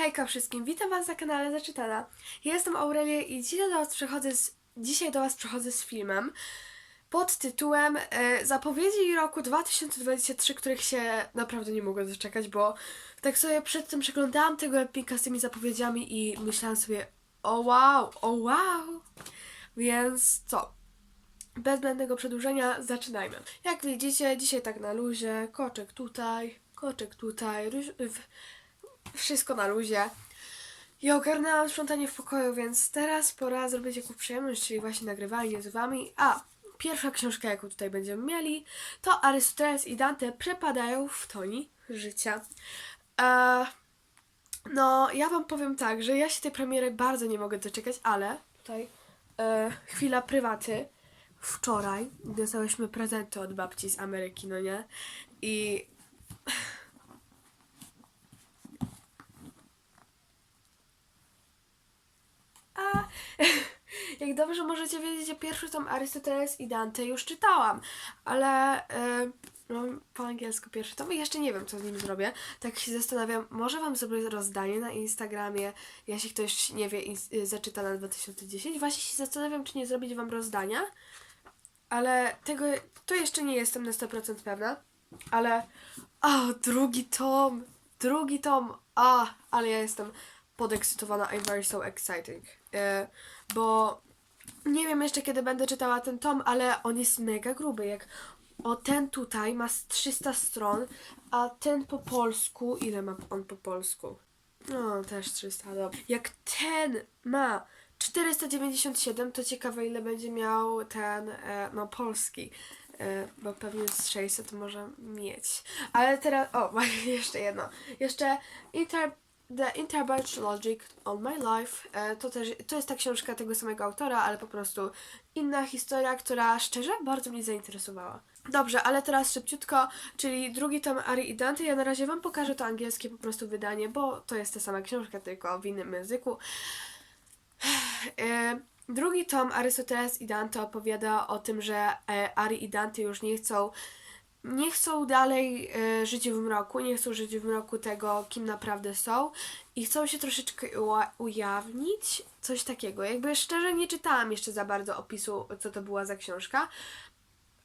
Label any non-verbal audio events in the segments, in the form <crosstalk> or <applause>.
Hejka wszystkim, witam Was na kanale Zaczytana. Ja jestem Aurelia i dzisiaj do Was przychodzę z, dzisiaj do was przychodzę z filmem pod tytułem e, Zapowiedzi roku 2023, których się naprawdę nie mogę doczekać, bo tak sobie przed tym przeglądałam tego epika z tymi zapowiedziami i myślałam sobie o wow, o wow. Więc co? Bez zbędnego przedłużenia zaczynajmy. Jak widzicie, dzisiaj tak na luzie, koczek tutaj, koczek tutaj, róż- w- wszystko na luzie. I ogarnęłam sprzątanie w pokoju, więc teraz pora zrobić jakąś przyjemność, czyli właśnie nagrywanie z wami. A pierwsza książka, jaką tutaj będziemy mieli, to Arystoteles i Dante przepadają w toni życia. E, no, ja wam powiem tak, że ja się tej premiery bardzo nie mogę doczekać, ale tutaj e, chwila prywaty. Wczoraj dostałyśmy prezenty od babci z Ameryki, no nie? I A <laughs> jak dobrze możecie wiedzieć, ja pierwszy tom Arystoteles i Dante już czytałam, ale y, no, po angielsku pierwszy tom i jeszcze nie wiem, co z nim zrobię. Tak się zastanawiam, może wam zrobię rozdanie na Instagramie, jeśli ktoś nie wie y, zaczyta na 2010. Właśnie się zastanawiam, czy nie zrobić wam rozdania, ale tego, to jeszcze nie jestem na 100% pewna, ale o, drugi tom, drugi tom, a, ale ja jestem podekscytowana, I'm very so exciting, e, bo nie wiem jeszcze kiedy będę czytała ten tom, ale on jest mega gruby, jak o ten tutaj ma z 300 stron, a ten po polsku, ile ma on po polsku? No, też 300, dobra. Jak ten ma 497, to ciekawe ile będzie miał ten, e, no, polski. E, bo pewnie z 600 może mieć. Ale teraz, o, <laughs> jeszcze jedno. Jeszcze Inter, The Interbird Logic on My Life. E, to też, to jest ta książka tego samego autora, ale po prostu inna historia, która szczerze bardzo mnie zainteresowała. Dobrze, ale teraz szybciutko, czyli drugi tom Ari i Dante. Ja na razie wam pokażę to angielskie po prostu wydanie, bo to jest ta sama książka, tylko w innym języku. E, Drugi tom Arystoteles i Dante opowiada o tym, że e, Ari i Dante już nie chcą nie chcą dalej e, żyć w mroku, nie chcą żyć w mroku tego, kim naprawdę są i chcą się troszeczkę ujawnić, coś takiego. Jakby szczerze nie czytałam jeszcze za bardzo opisu, co to była za książka,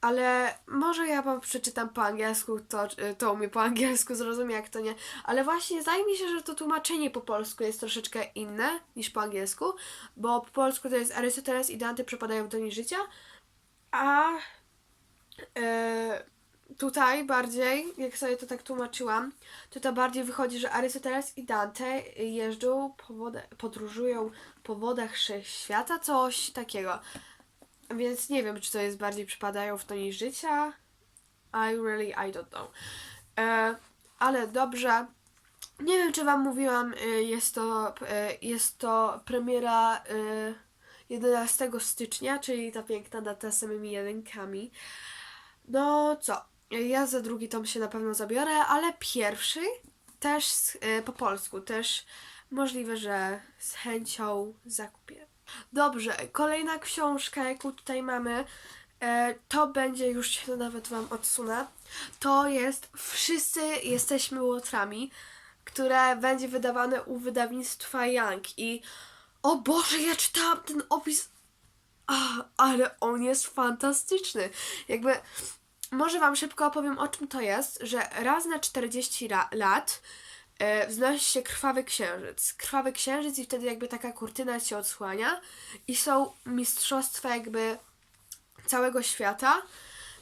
ale może ja wam przeczytam po angielsku, to, to umie po angielsku, zrozumie jak to nie. Ale właśnie zdaje mi się, że to tłumaczenie po polsku jest troszeczkę inne niż po angielsku, bo po polsku to jest Arystoteles i Dante przepadają w doni życia, a e, tutaj bardziej, jak sobie to tak tłumaczyłam, to to bardziej wychodzi, że Arystoteles i Dante jeżdżą, po wodę, podróżują po wodach wszechświata, coś takiego. Więc nie wiem, czy to jest bardziej przypadają w tonie życia. I really, I don't know. E, ale dobrze. Nie wiem, czy Wam mówiłam, e, jest to, e, jest to premiera e, 11 stycznia, czyli ta piękna data z samymi jedynkami. No co, ja za drugi tom się na pewno zabiorę, ale pierwszy też e, po polsku, też możliwe, że z chęcią zakupię. Dobrze, kolejna książka, jaką tutaj mamy, e, to będzie, już się nawet Wam odsunę, to jest Wszyscy jesteśmy łotrami, które będzie wydawane u wydawnictwa Young i o Boże, ja czytałam ten opis ale on jest fantastyczny. Jakby, może Wam szybko opowiem o czym to jest, że raz na 40 ra- lat e, wznosi się krwawy księżyc. Krwawy księżyc i wtedy jakby taka kurtyna się odsłania i są mistrzostwa jakby całego świata.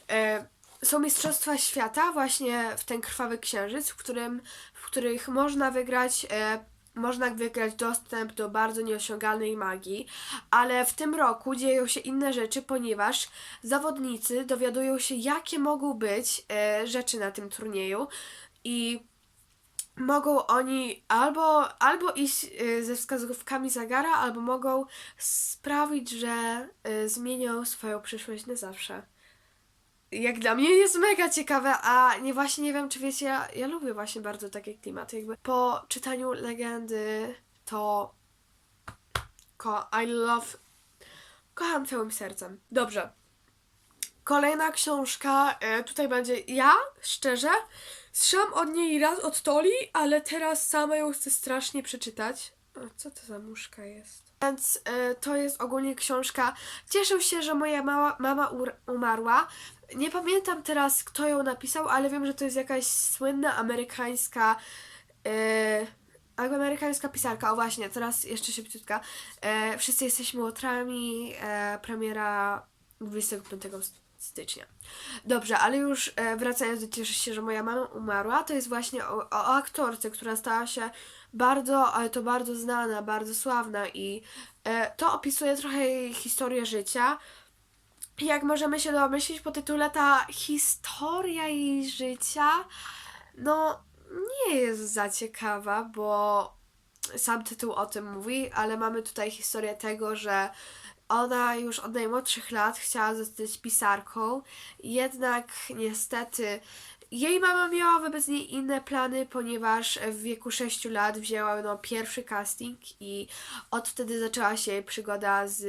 E, są mistrzostwa świata właśnie w ten krwawy księżyc, w, którym, w których można wygrać e, można wygrać dostęp do bardzo nieosiągalnej magii, ale w tym roku dzieją się inne rzeczy, ponieważ zawodnicy dowiadują się, jakie mogą być e, rzeczy na tym turnieju i mogą oni albo, albo iść y, ze wskazówkami Zagara, albo mogą sprawić, że y, zmienią swoją przyszłość na zawsze. Jak dla mnie jest mega ciekawe, a nie właśnie nie wiem, czy wiecie, ja, ja lubię właśnie bardzo takie klimaty. Jakby po czytaniu legendy to ko I love kocham całym sercem. Dobrze. Kolejna książka, e, tutaj będzie ja, szczerze, słyszałam od niej raz od Toli, ale teraz sama ją chcę strasznie przeczytać. Co to za muszka jest? Więc e, to jest ogólnie książka. Cieszę się, że moja mała, mama umarła. Nie pamiętam teraz, kto ją napisał, ale wiem, że to jest jakaś słynna amerykańska. E, amerykańska pisarka. O właśnie, teraz jeszcze szybciutka. E, wszyscy jesteśmy łotrami. E, premiera 25 stycznia. Dobrze, ale już e, wracając do cieszę się, że moja mama umarła, to jest właśnie o, o aktorce, która stała się bardzo, ale to bardzo znana, bardzo sławna i e, to opisuje trochę jej historię życia. Jak możemy się domyślić po tytule, ta historia jej życia, no nie jest za ciekawa, bo sam tytuł o tym mówi, ale mamy tutaj historię tego, że ona już od najmłodszych lat chciała zostać pisarką, jednak niestety jej mama miała wobec niej inne plany, ponieważ w wieku 6 lat wzięła no, pierwszy casting i od wtedy zaczęła się jej przygoda z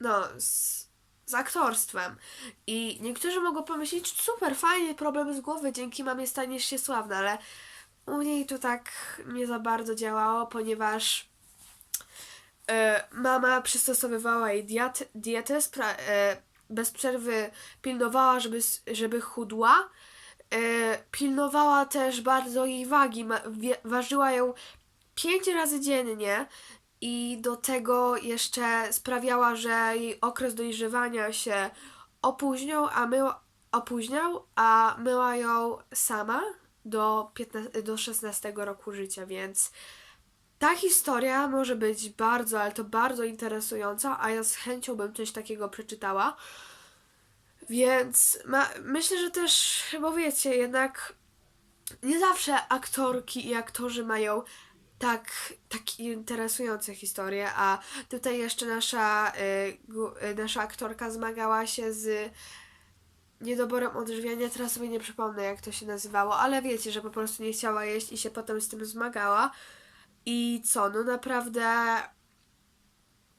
no, z, z aktorstwem. I niektórzy mogą pomyśleć, super, fajnie, problem z głowy, dzięki mamie staniesz się sławna, ale u niej to tak nie za bardzo działało, ponieważ e, mama przystosowywała jej diet, dietę, spra- e, bez przerwy pilnowała, żeby, żeby chudła. E, pilnowała też bardzo jej wagi, ważyła ją pięć razy dziennie i do tego jeszcze sprawiała, że jej okres dojrzewania się opóźniał, a myła, opóźniał, a myła ją sama do, 15, do 16 roku życia, więc ta historia może być bardzo, ale to bardzo interesująca, a ja z chęcią bym coś takiego przeczytała. Więc ma, myślę, że też, bo wiecie, jednak nie zawsze aktorki i aktorzy mają tak, tak interesujące historie, a tutaj jeszcze nasza, y, y, nasza aktorka zmagała się z niedoborem odżywiania, teraz sobie nie przypomnę jak to się nazywało, ale wiecie, że po prostu nie chciała jeść i się potem z tym zmagała. I co, no naprawdę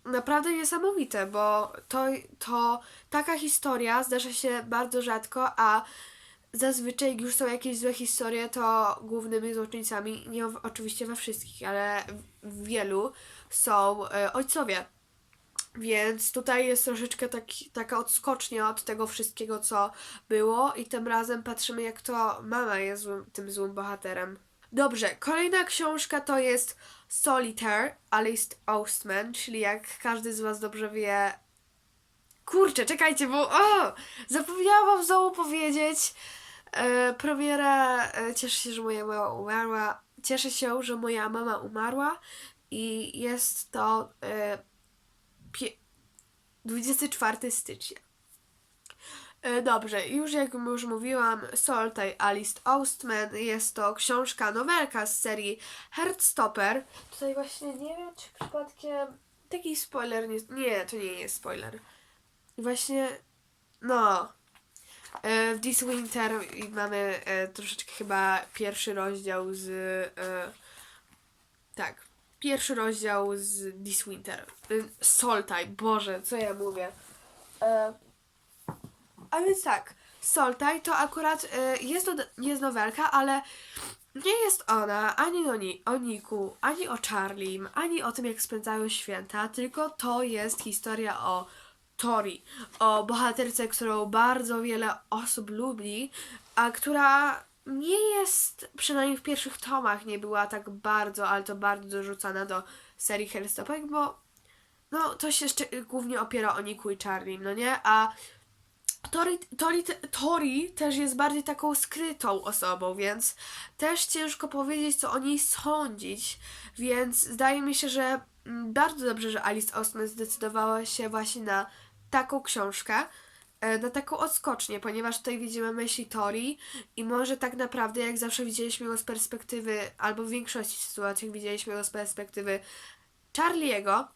naprawdę niesamowite, bo to, to taka historia zdarza się bardzo rzadko, a zazwyczaj jak już są jakieś złe historie, to głównymi złoczyńcami, nie oczywiście we wszystkich, ale w wielu są e, ojcowie. Więc tutaj jest troszeczkę taka odskocznia od tego wszystkiego, co było i tym razem patrzymy, jak to mama jest złym, tym złym bohaterem. Dobrze, kolejna książka to jest Solitaire, Alice Oostman, czyli jak każdy z Was dobrze wie... Kurczę, czekajcie, bo... O! Zapomniałam Wam znowu powiedzieć. E, premiera... E, cieszę się, że moja mama umarła. Cieszę się, że moja mama umarła i jest to e, pie- 24 stycznia. E, Dobrze, już jak już mówiłam, Soltaj Alice Oostman jest to książka, nowelka z serii Heartstopper. Tutaj właśnie nie wiem, czy przypadkiem taki spoiler nie... Nie, to nie jest spoiler. Właśnie, no... e, W This Winter mamy e, troszeczkę chyba pierwszy rozdział z... E, tak, pierwszy rozdział z This Winter. Soltaj, Boże, co ja mówię. A więc tak, Soltaj to akurat y, jest, to, jest nowelka, ale nie jest ona ani o, ni- o Niku, ani o Charlim, ani o tym, jak spędzają święta, tylko to jest historia o Tori, o bohaterce, którą bardzo wiele osób lubi, a która nie jest, przynajmniej w pierwszych tomach, nie była tak bardzo, ale to bardzo dorzucana do serii Hellstopek, bo no, to się jeszcze głównie opiera o Niku i Charlim, no nie? A Tori, Tori, Tori też jest bardziej taką skrytą osobą, więc też ciężko powiedzieć, co o niej sądzić. Więc zdaje mi się, że mm, bardzo dobrze, że Alice Ostman zdecydowała się właśnie na taką książkę, e, na taką odskocznię, ponieważ tutaj widzimy myśli Tori i może tak naprawdę, jak zawsze widzieliśmy ją z perspektywy, albo w większości sytuacji widzieliśmy ją z perspektywy Charliego,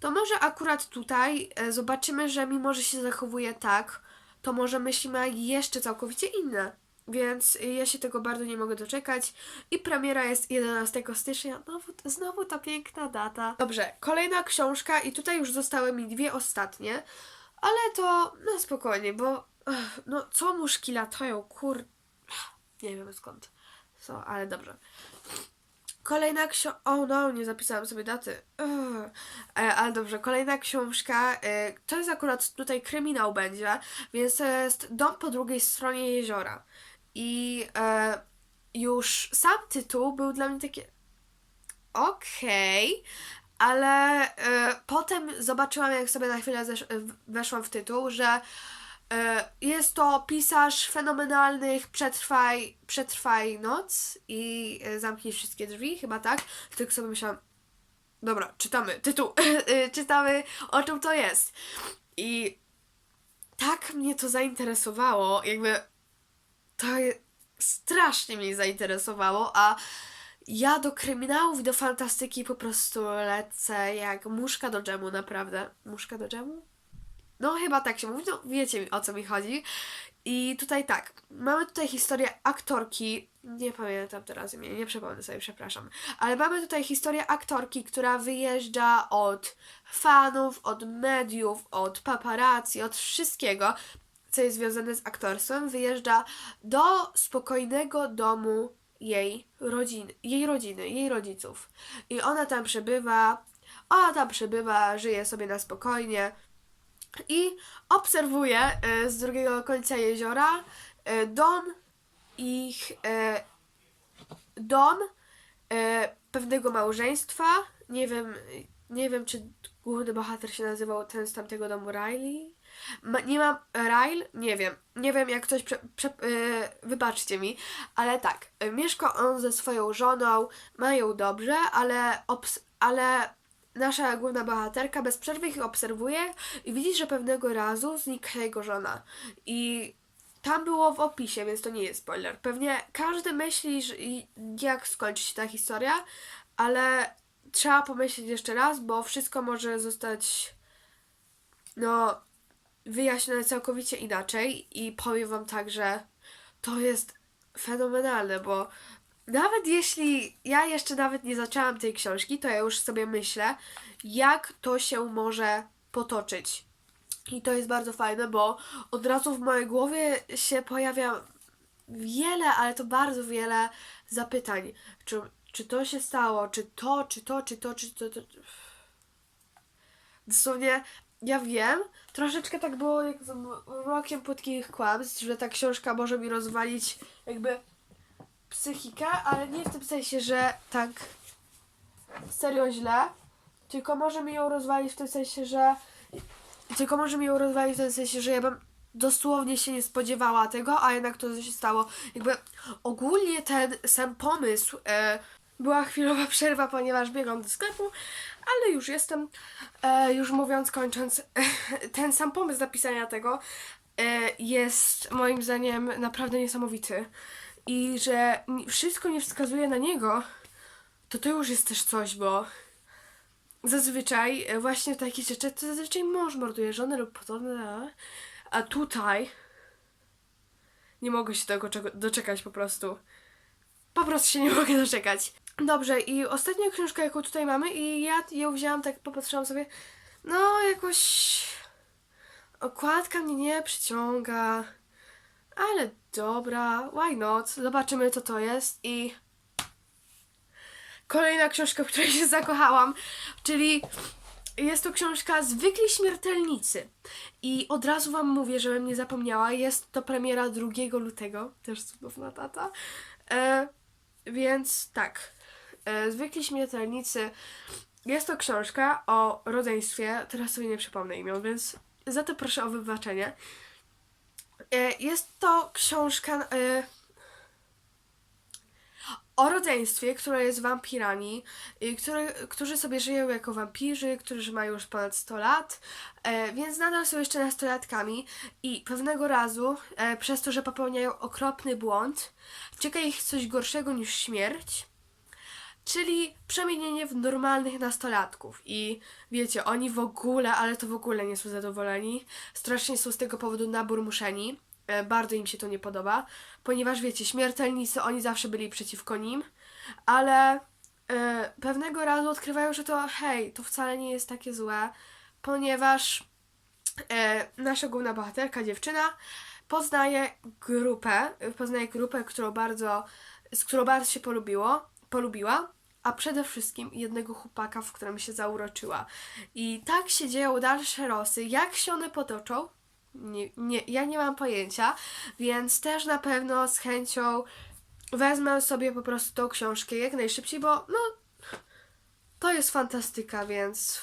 to może akurat tutaj e, zobaczymy, że mimo, że się zachowuje tak, to może myśli ma jeszcze całkowicie inne. Więc ja się tego bardzo nie mogę doczekać. I premiera jest 11 stycznia. Znowu, znowu ta piękna data. Dobrze, kolejna książka i tutaj już zostały mi dwie ostatnie. Ale to no spokojnie, bo no co muszki latają, kur... Nie wiem skąd. Co, ale dobrze. Kolejna książka. O no, nie zapisałam sobie daty. E, ale dobrze, kolejna książka. E, to jest akurat tutaj kryminał będzie, więc to jest Dom po drugiej stronie jeziora. I e, już sam tytuł był dla mnie taki. Okej, ale e, potem zobaczyłam, jak sobie na chwilę weszłam w tytuł, że jest to pisarz fenomenalnych Przetrwaj, przetrwaj noc i e, zamknij wszystkie drzwi, chyba tak. Tylko sobie myślałam, dobra, czytamy tytuł, <laughs> E, czytamy o czym to jest. I tak mnie to zainteresowało, jakby to strasznie mnie zainteresowało, a ja do kryminałów i do fantastyki po prostu lecę jak muszka do dżemu, naprawdę. Muszka do dżemu? No chyba tak się mówi, no wiecie o co mi chodzi. I tutaj tak, mamy tutaj historię aktorki, nie pamiętam teraz imienia, nie przypomnę sobie, przepraszam, ale mamy tutaj historię aktorki, która wyjeżdża od fanów, od mediów, od paparazzi, od wszystkiego, co jest związane z aktorstwem, wyjeżdża do spokojnego domu jej rodziny, jej rodziny, jej rodziców. I ona tam przebywa, ona tam przebywa, żyje sobie na spokojnie, i obserwuję e, z drugiego końca jeziora e, dom ich e, dom e, pewnego małżeństwa. Nie wiem, nie wiem czy główny bohater się nazywał ten z tamtego domu Riley. Ma, nie mam Ryle, nie wiem. Nie wiem jak coś prze, prze, e, wybaczcie mi, ale tak, mieszka on ze swoją żoną, mają dobrze, ale obs, ale nasza główna bohaterka bez przerwy ich obserwuje i widzi, że pewnego razu znika jego żona. I tam było w opisie, więc to nie jest spoiler. Pewnie każdy myśli, że jak skończy się ta historia, ale trzeba pomyśleć jeszcze raz, bo wszystko może zostać no wyjaśnione całkowicie inaczej i powiem wam tak, że to jest fenomenalne, bo nawet jeśli ja jeszcze nawet nie zaczęłam tej książki, to ja już sobie myślę, jak to się może potoczyć. I to jest bardzo fajne, bo od razu w mojej głowie się pojawia wiele, ale to bardzo wiele zapytań. Czy, czy to się stało? Czy to, czy to, czy to, czy to, to. Dosłownie, ja wiem, troszeczkę tak było jak z rokiem płytkich kłamstw, że ta książka może mi rozwalić jakby psychikę, ale nie w tym sensie, że tak serio źle, tylko może mi ją rozwalić w tym sensie, że tylko może mi ją rozwalić w tym sensie, że ja bym dosłownie się nie spodziewała tego, a jednak to się stało. Jakby ogólnie ten sam pomysł e, była chwilowa przerwa, ponieważ biegłam do sklepu, ale już jestem, e, już mówiąc, kończąc, <laughs> ten sam pomysł napisania tego e, jest moim zdaniem naprawdę niesamowity. I że wszystko nie wskazuje na niego, to to już jest też coś, bo zazwyczaj e, właśnie takie rzeczy, to zazwyczaj mąż morduje żonę lub podobne, a tutaj nie mogę się tego doczekać po prostu. Po prostu się nie <laughs> mogę doczekać. Dobrze, i ostatnia książka, jaką tutaj mamy, i ja ją wzięłam, tak popatrzyłam sobie, no jakoś okładka mnie nie przyciąga, ale dobra, why not, zobaczymy co to jest i kolejna książka, w której się zakochałam, czyli jest to książka Zwykli Śmiertelnicy. I od razu Wam mówię, żebym nie zapomniała, jest to premiera 2 lutego, też cudowna data. E, więc tak, e, Zwykli Śmiertelnicy jest to książka o rodzeństwie, teraz sobie nie przypomnę imion, więc za to proszę o wybaczenie. E, jest to książka... E, o rodzeństwie, które jest wampirami, i które, którzy sobie żyją jako wampirzy, którzy mają już ponad 100 lat, e, więc nadal są jeszcze nastolatkami i pewnego razu, przez to, że popełniają okropny błąd, czeka ich coś gorszego niż śmierć, czyli przemienienie w normalnych nastolatków. I wiecie, oni w ogóle, ale to w ogóle nie są zadowoleni, strasznie są z tego powodu naburmuszeni. E, Bardzo im się to nie podoba, ponieważ wiecie, śmiertelnicy, oni zawsze byli przeciwko nim, ale e, pewnego razu odkrywają, że to hej, to wcale nie jest takie złe, ponieważ e, nasza główna bohaterka, dziewczyna, poznaje grupę, poznaje grupę, którą bardzo, z którą bardzo się polubiło, polubiła, a przede wszystkim jednego chłopaka, w którym się zauroczyła. I tak się dzieją dalsze losy. Jak się one potoczą? Nie, nie, ja nie mam pojęcia, więc też na pewno z chęcią wezmę sobie po prostu tą książkę jak najszybciej, bo no to jest fantastyka, więc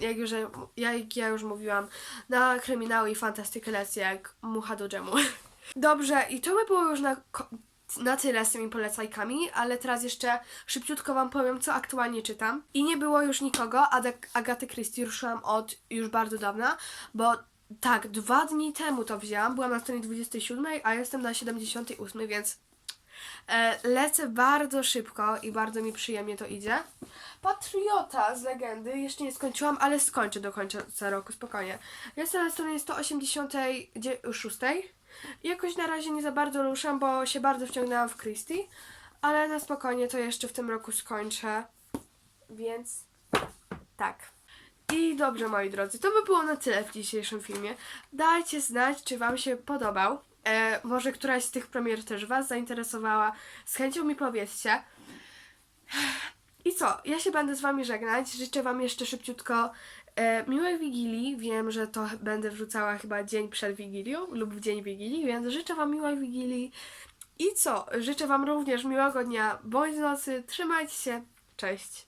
jak już, jak ja już mówiłam, na kryminały i fantastykę lecę jak mucha do dżemu. <laughs> Dobrze, i to by było już na, na tyle z tymi polecajkami, ale teraz jeszcze szybciutko Wam powiem, co aktualnie czytam. I nie było już nikogo, Ad- Agaty Christie ruszyłam od już bardzo dawna, bo tak, dwa dni temu to wzięłam, byłam na stronie 27, a jestem na 78, więc E, lecę bardzo szybko i bardzo mi przyjemnie to idzie. Patriota z legendy jeszcze nie skończyłam, ale skończę do końca roku, spokojnie. Jestem na stronie 186. Jakoś na razie nie za bardzo ruszam, bo się bardzo wciągnęłam w Christie, ale na spokojnie to jeszcze w tym roku skończę. Więc tak. I dobrze, moi drodzy, to by było na tyle w dzisiejszym filmie. Dajcie znać, czy Wam się podobał. E, może któraś z tych premier też Was zainteresowała. Z chęcią mi powiedzcie. I co? Ja się będę z Wami żegnać. Życzę Wam jeszcze szybciutko e, miłej Wigilii. Wiem, że to będę wrzucała chyba dzień przed Wigilią lub w dzień Wigilii, więc życzę Wam miłej Wigilii. I co? Życzę Wam również miłego dnia bądź nocy. Trzymajcie się. Cześć.